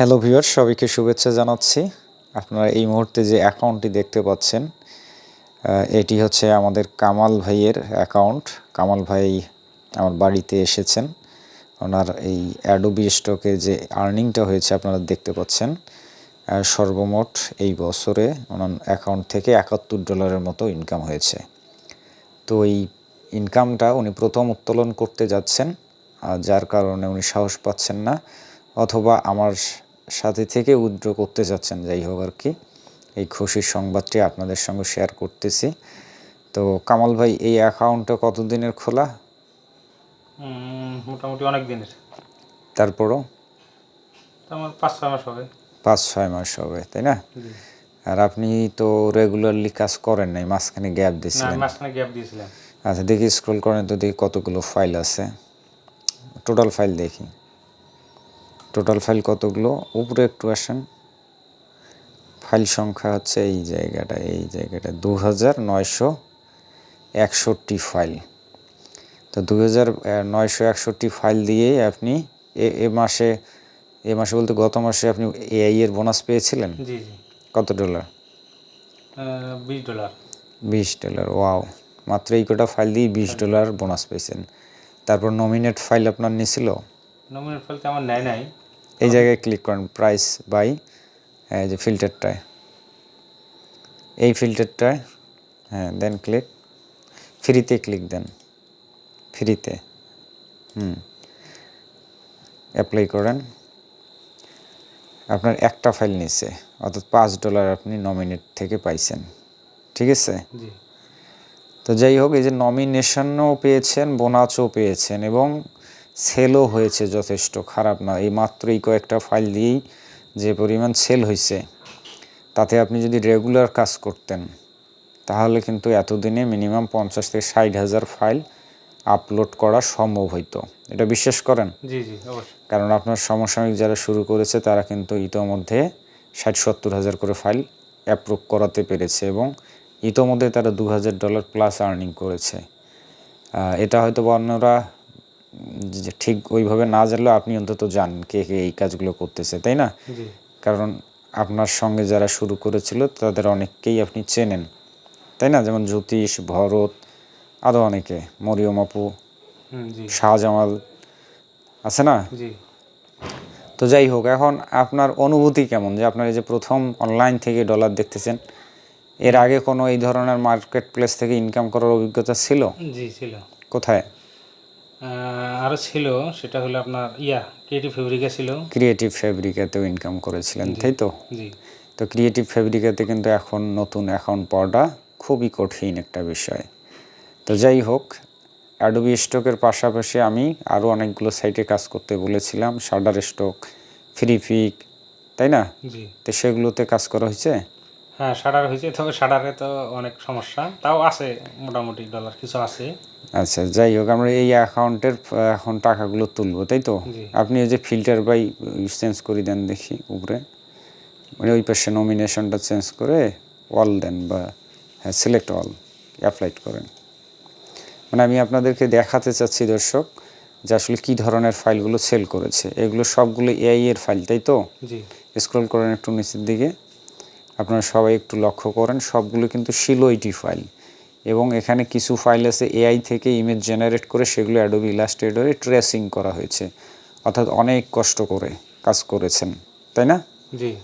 Hello viewer সবাইকে শুভেচ্ছা জানাচ্ছি। আপনারা এই মুহূর্তে যে অ্যাকাউন্টটি দেখতে পাচ্ছেন এটি হচ্ছে আমাদের কামাল ভাইয়ের অ্যাকাউন্ট কামাল ভাই আমার বাড়িতে এসেছেন। ওনার এই অ্যাডোবি স্টকে যে আর্নিংটা হয়েছে আপনারা দেখতে পাচ্ছেন সর্বমোট এই বছরে ওনার অ্যাকাউন্ট থেকে একাত্তর ডলারের মতো ইনকাম হয়েছে। তো এই ইনকামটা উনি প্রথম উত্তোলন করতে যাচ্ছেন যার কারণে উনি সাহস পাচ্ছেন না, অথবা আমার সাথে থেকে উইথড্র করতে যাচ্ছেন যাই হোক আর কি। এই খুশির সংবাদটি আপনাদের সঙ্গে শেয়ার করতেছি। তো কামাল ভাই এই অ্যাকাউন্টটা কতদিনের খোলা? মোটামুটি অনেক দিনের। তারপরও? আমার পাঁচ ছয় মাস হবে। পাঁচ ছয় মাস হবে তাই না? আর আপনি তো রেগুলারলি কাজ করেন নাই মাঝখানে গ্যাপ দিয়েছিলেন। মাঝখানে গ্যাপ দিয়েছিলাম। আচ্ছা দেখি স্ক্রল করেন তো দেখি কতগুলো ফাইল আছে। টোটাল ফাইল দেখি। টোটাল ফাইল কতগুলো? উপরে একটু আসেন। ফাইল সংখ্যা হচ্ছে এই জায়গাটা এই জায়গাটা। দু হাজার নয়শো একষট্টি ফাইল। তো দু হাজার নয়শো একষট্টি ফাইল দিয়েই আপনি এ মাসে এ মাসে বলতে গত মাসে আপনি এআই এর বোনাস পেয়েছিলেন? কত ডলার? বিশ ডলার। বিশ ডলার ওয়াও। মাত্র এই কটা ফাইল দিয়ে বিশ ডলার বোনাস পেয়েছেন। তারপর নমিনেট ফাইল আপনার নিয়েছিল নমিনেট ফেলতে আমার নেয় নাই। এই জায়গায় ক্লিক করেন প্রাইস বাই এই যে ফিল্টারটায় এই ফিল্টারটায় হ্যাঁ দেন ক্লিক ফ্রিতে ক্লিক দেন। ফ্রিতে হুম। অ্যাপ্লাই করেন। আপনার একটা ফাইল নিছে অর্থাৎ পাঁচ ডলার আপনি নমিনেট থেকে পাইছেন। ঠিক আছে? জি। তো যাই হোক এই যে নমিনেশনও পেয়েছেন বোনাসও পেয়েছেন এবং সেলও হয়েছে যথেষ্ট খারাপ না। এই মাত্রই কয়েকটা ফাইল দিয়েই যে পরিমাণ সেল হয়েছে তাতে আপনি যদি রেগুলার কাজ করতেন তাহলে কিন্তু এতদিনে মিনিমাম পঞ্চাশ থেকে ষাট হাজার ফাইল আপলোড করা সম্ভব হইতো। এটা বিশ্বাস করেন? জি জি অবশ্যই। কারণ আপনার সমসাময়িক যারা শুরু করেছে তারা কিন্তু ইতোমধ্যে ষাট সত্তর হাজার করে ফাইল অ্যাপ্রুভ করাতে পেরেছে এবং ইতোমধ্যে তারা দু হাজার ডলার প্লাস আর্নিং করেছে। এটা হয়তো বা অন্যরা যে ঠিক ওইভাবে না জানলেও আপনি অন্তত জানেন কে কে এই কাজগুলো করতেছে তাই না? কারণ আপনার সঙ্গে যারা শুরু করেছিল তাদের অনেককেই আপনি চেনেন তাই না? যেমন জ্যোতিষ ভরত আরও অনেকে মরিয়ম আপু শাহজামাল আছে না? তো যাই হোক এখন আপনার অনুভূতি কেমন? যে আপনার এই যে প্রথম অনলাইন থেকে ডলার দেখতেছেন এর আগে কোনো এই ধরনের মার্কেট প্লেস থেকে ইনকাম করার অভিজ্ঞতা ছিল? জি ছিল। কোথায়? আরও ছিল সেটা হলো আপনার ইয়া ক্রিয়েটিভ ফেব্রিকা ছিল। ক্রিয়েটিভ ফ্যাব্রিকাতেও ইনকাম করেছিলেন তাই তো? জি। তো ক্রিয়েটিভ ফ্যাব্রিকাতে কিন্তু এখন নতুন অ্যাকাউন্ট পাওয়াটা খুবই কঠিন একটা বিষয়। তো যাই হোক অ্যাডোবি স্টকের পাশাপাশি আমি আরও অনেকগুলো সাইটে কাজ করতে বলেছিলাম শার্ডার স্টক ফ্রিপিক তাই না? তো সেগুলোতে কাজ করা হয়েছে? হ্যাঁ শাটার হয়েছে তবে শাটারে তো অনেক সমস্যা। তাও আছে মোটামুটি ডলার কিছু আছে। আচ্ছা যাই হোক আমরা এই অ্যাকাউন্টের এখন টাকাগুলো তুলবো তাই তো? আপনি ওই যে ফিল্টার বাই চেঞ্জ করে দেন দেখি উপরে। মানে ওই পাশে নমিনেশনটা চেঞ্জ করে অল দেন বা হ্যাঁ সিলেক্ট অল অ্যাপ্লাইড করেন। মানে আমি আপনাদেরকে দেখাতে চাচ্ছি দর্শক যে আসলে কী ধরনের ফাইলগুলো সেল করেছে। এগুলো সবগুলো এআই এর ফাইল তাই তো? স্ক্রল করেন একটু নিচের দিকে। আপনারা সবাই একটু লক্ষ্য করেন সবগুলো কিন্তু শিলোইটি ফাইল। এবং এখানে কিছু ফাইল আছে এআই থেকে ইমেজ জেনারেট করে সেগুলো অ্যাডোবি ইলাস্ট্রেটরে ট্রেসিং করা হয়েছে। অর্থাৎ অনেক কষ্ট করে কাজ করেছেন তাই না? জি।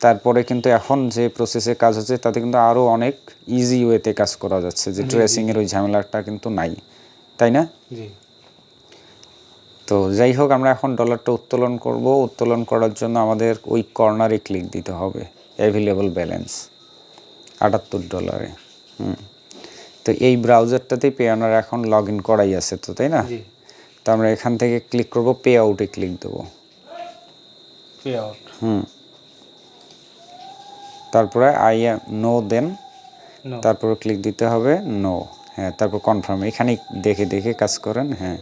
তারপরে কিন্তু এখন যে প্রসেসে কাজ হচ্ছে তাতে কিন্তু আরও অনেক ইজি ওয়েতে কাজ করা যাচ্ছে যে ট্রেসিংয়ের ওই ঝামেলাটা কিন্তু নাই তাই না? জি। তো যাই হোক আমরা এখন ডলারটা উত্তোলন করব। উত্তোলন করার জন্য আমাদের ওই কর্নারে ক্লিক দিতে হবে। অ্যাভেলেবল ব্যালেন্স আটাত্তর ডলারে হুম। তো এই ব্রাউজারটাতেই পে অনার এখন লগ ইন করাই আছে তো তাই না? তো আমরা এখান থেকে ক্লিক করব পে আউটে ক্লিক দেবো। পে আউট হুম। তারপরে আই এম নো দেন তারপরে ক্লিক দিতে হবে নো হ্যাঁ তারপর কনফার্ম এখানেই দেখে দেখে কাজ করেন হ্যাঁ।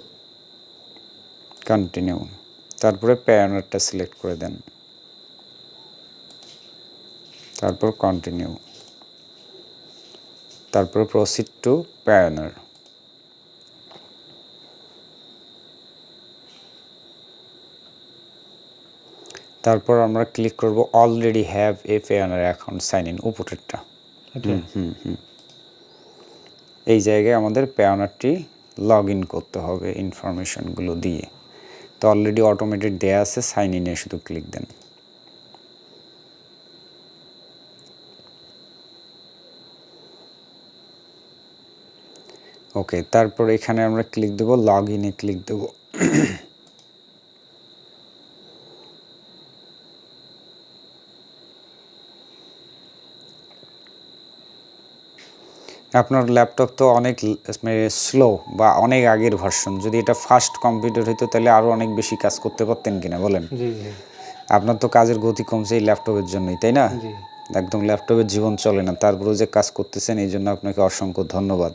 কন্টিনিউ তারপরে প্যানারটা সিলেক্ট করে দেন। তারপর কন্টিনিউ তারপর প্রসিড টু প্যানার তারপর আমরা ক্লিক করব already have a Payoneer account sign in উপরেরটা। এই জায়গায় আমাদের পেয়ানারটি লগ ইন করতে হবে ইনফরমেশনগুলো দিয়ে। তো অলরেডি অটোমেটেড দেয়া আছে সাইন ইনে শুধু ক্লিক দেন। ওকে তারপর এখানে আমরা ক্লিক দেবো লগ ইনে ক্লিক দেবো। আপনার ল্যাপটপ তো অনেক স্লো বা অনেক আগের ভার্সন যদি এটা ফাস্ট কম্পিউটার হতো তাহলে আরও অনেক বেশি কাজ করতে পারতেন কিনা বলেন? আপনার তো কাজের গতি কমছে এই ল্যাপটপের জন্যই তাই না? একদম ল্যাপটপের জীবন চলে না তারপরেও যে কাজ করতেছেন এই জন্য আপনাকে অসংখ্য ধন্যবাদ।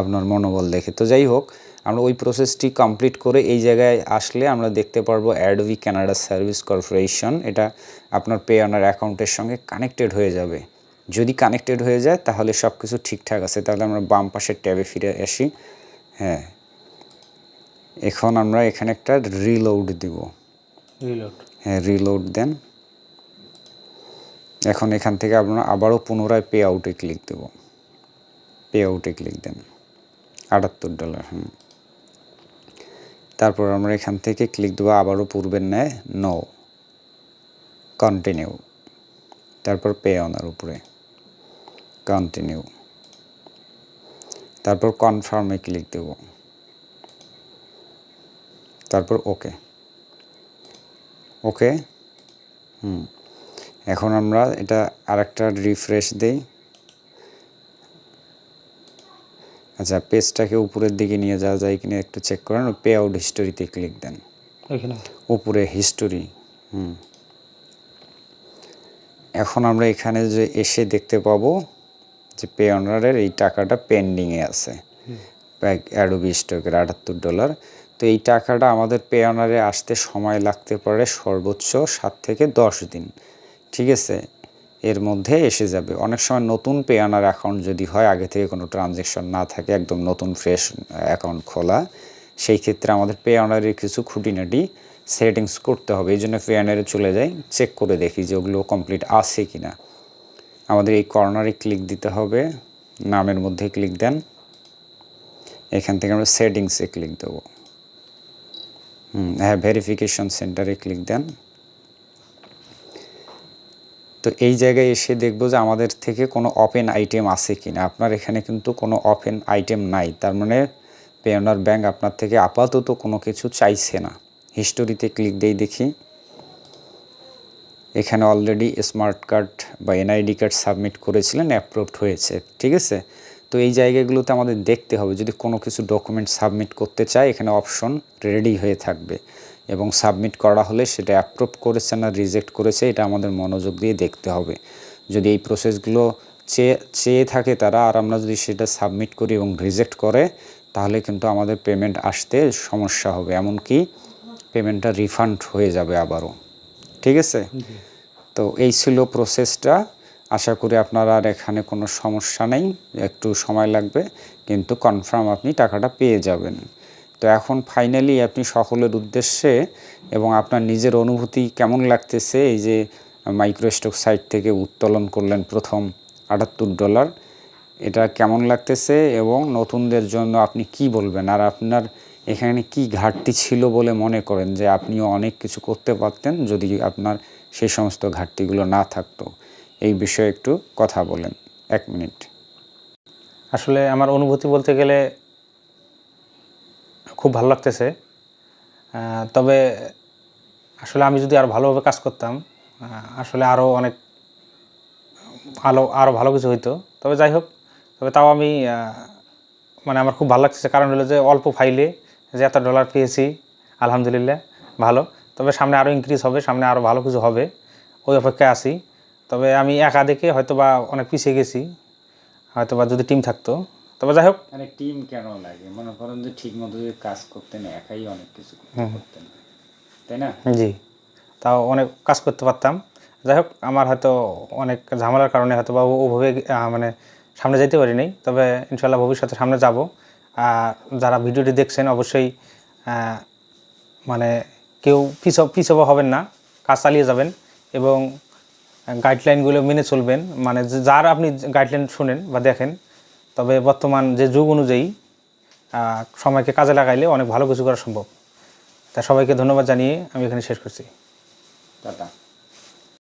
আপনার মনোবল দেখে। তো যাই হোক আমরা ওই প্রসেসটি কমপ্লিট করে এই জায়গায় আসলে আমরা দেখতে পারব অ্যাডভি কানাডা সার্ভিস কর্পোরেশন এটা আপনার পে অনার অ্যাকাউন্টের সঙ্গে কানেক্টেড হয়ে যাবে। যদি কানেক্টেড হয়ে যায় তাহলে সব কিছু ঠিকঠাক আছে। তাহলে আমরা বাম পাশের ট্যাবে ফিরে আসি। হ্যাঁ। এখন আমরা এখানে একটা রিলোড দিব। রিলোড হ্যাঁ রিলোড দেন। এখন এখান থেকে আপনারা আবারও পুনরায় পে আউটে ক্লিক দেব। পে আউটে ক্লিক দেন। আটাত্তর ডলার, হুম। তারপর আমরা এখান থেকে ক্লিক দেবো আবারও পূর্বের ন্যায় নো কন্টিনিউ তারপর পে অনার উপরে কন্টিনিউ তারপর কনফার্মে ক্লিক দেব। তারপর ওকে ওকে হুম। এখন আমরা এটা আরেকটা রিফ্রেশ দেই। আচ্ছা পেজটাকে উপরের দিকে নিয়ে যাওয়া যায় কিনা একটু চেক করেন পে আউট হিস্টোরিতে ক্লিক দেন। উপরে হিস্টোরি হুম। এখন আমরা এখানে যে এসে দেখতে পাবো যে পে অনারের এই টাকাটা পেন্ডিংয়ে আছে। অ্যাডোবি স্টকের আটাত্তর ডলার তো এই টাকাটা আমাদের পে অনারে আসতে সময় লাগতে পারে সর্বোচ্চ সাত থেকে দশ দিন। ঠিক আছে? এর মধ্যে এসে যাবে। অনেক সময় নতুন পে অনার অ্যাকাউন্ট যদি হয়, আগে থেকে কোনো ট্রানজ্যাকশন না থাকে, একদম নতুন ফ্রেশ অ্যাকাউন্ট খোলা, সেই ক্ষেত্রে আমাদের পে অনারের কিছু খুঁটিনাটি সেটিংস করতে হবে। এই জন্য পে অনারে চলে যাই চেক করে দেখি যে ওগুলো কমপ্লিট আছে কি না আমাদের এই কর্নারে ক্লিক দিতে হবে, নামের মধ্যে ক্লিক দেন। এখান থেকে আমরা সেটিংসে ক্লিক দেবো। হ্যাঁ ভেরিফিকেশন সেন্টারে ক্লিক দেন। তো এই জায়গায় এসে দেখব যে আমাদের থেকে কোনো ওপেন আইটেম আছে কি না আপনার এখানে কিন্তু কোনো ওপেন আইটেম নাই। তার মানে পেওনার ব্যাংক আপনার থেকে আপাতত কোনো কিছু চাইছে না। হিস্টোরিতে ক্লিক দেই দেখি। এখানে অলরেডি স্মার্ট কার্ড বা এনআইডি কার্ড সাবমিট করেছিলেন অ্যাপ্রুভড হয়েছে। ঠিক আছে? তো এই জায়গাগুলোতে আমাদের দেখতে হবে। যদি কোনো কিছু ডকুমেন্ট সাবমিট করতে চায়, এখানে অপশন রেডি হয়ে থাকবে। এবং সাবমিট করা হলে সেটা অ্যাপ্রুভ করেছে না রিজেক্ট করেছে, এটা আমাদের মনোযোগ দিয়ে দেখতে হবে। যদি এই প্রসেসগুলো চেয়ে চেয়ে থাকে তারা, আর আমরা যদি সেটা সাবমিট করি এবং রিজেক্ট করে, তাহলে কিন্তু আমাদের পেমেন্ট আসতে সমস্যা হবে। এমনকি পেমেন্টটা রিফান্ড হয়ে যাবে আবারও। ঠিক আছে? তো এই ছিল প্রসেসটা আশা করি আপনার আর এখানে কোনো সমস্যা নেই। একটু সময় লাগবে, কিন্তু কনফার্ম আপনি টাকাটা পেয়ে যাবেন। তো এখন ফাইনালি আপনি সকলের উদ্দেশ্যে এবং আপনার নিজের অনুভূতি কেমন লাগতেছে? এই যে মাইক্রোস্টক সাইট থেকে উত্তোলন করলেন প্রথম আটাত্তর ডলার এটা কেমন লাগতেছে? এবং নতুনদের জন্য আপনি কি বলবেন? আর আপনার এখানে কি ঘাটতি ছিল বলে মনে করেন যে আপনিও অনেক কিছু করতে পারতেন যদি আপনার সেই সমস্ত ঘাটতিগুলো না থাকতো? এই বিষয়ে একটু কথা বলেন। এক মিনিট। আসলে আমার অনুভূতি বলতে গেলে খুব ভালো লাগতেছে। তবে আসলে আমি যদি আরও ভালোভাবে কাজ করতাম আসলে আরও অনেক আলো আরও ভালো কিছু হইতো। তবে যাই হোক, তবে তাও আমি মানে আমার খুব ভালো লাগতেছে। কারণ হলো যে অল্প ফাইলে যে এত ডলার পেয়েছি, আলহামদুলিল্লাহ, ভালো। তবে সামনে আরও ইনক্রিজ হবে, সামনে আরও ভালো কিছু হবে। ওই অপেক্ষায় আছি। তবে আমি একা দেখে হয়তো বা অনেক পিছিয়ে গেছি। হয়তো বা যদি টিম থাকতো। তবে যাই হোক। মানে টিম কেন লাগে? মনে করেন যে ঠিক মতো যদি কাজ করতেন একাই অনেক কিছু করতে পারতেন। তাই না? জি। তাও অনেক কাজ করতে পারতাম। যাই হোক আমার হয়তো অনেক ঝামেলার কারণে হয়তো বা ওভাবে মানে সামনে যেতে পারি নাই তবে ইনশাল্লাহ ভবিষ্যতে সামনে যাব। আর যারা ভিডিওটি দেখছেন অবশ্যই মানে কেউ পিছব পিছবা হবেন না। কাজ চালিয়ে যাবেন এবং গাইডলাইনগুলো মেনে চলবেন। মানে যার আপনি গাইডলাইন শুনেন বা দেখেন তবে বর্তমান যে যুগ অনুযায়ী সময়কে কাজে লাগাইলে অনেক ভালো কিছু করা সম্ভব। তা সবাইকে ধন্যবাদ জানিয়ে আমি এখানে শেষ করছি। টাটা।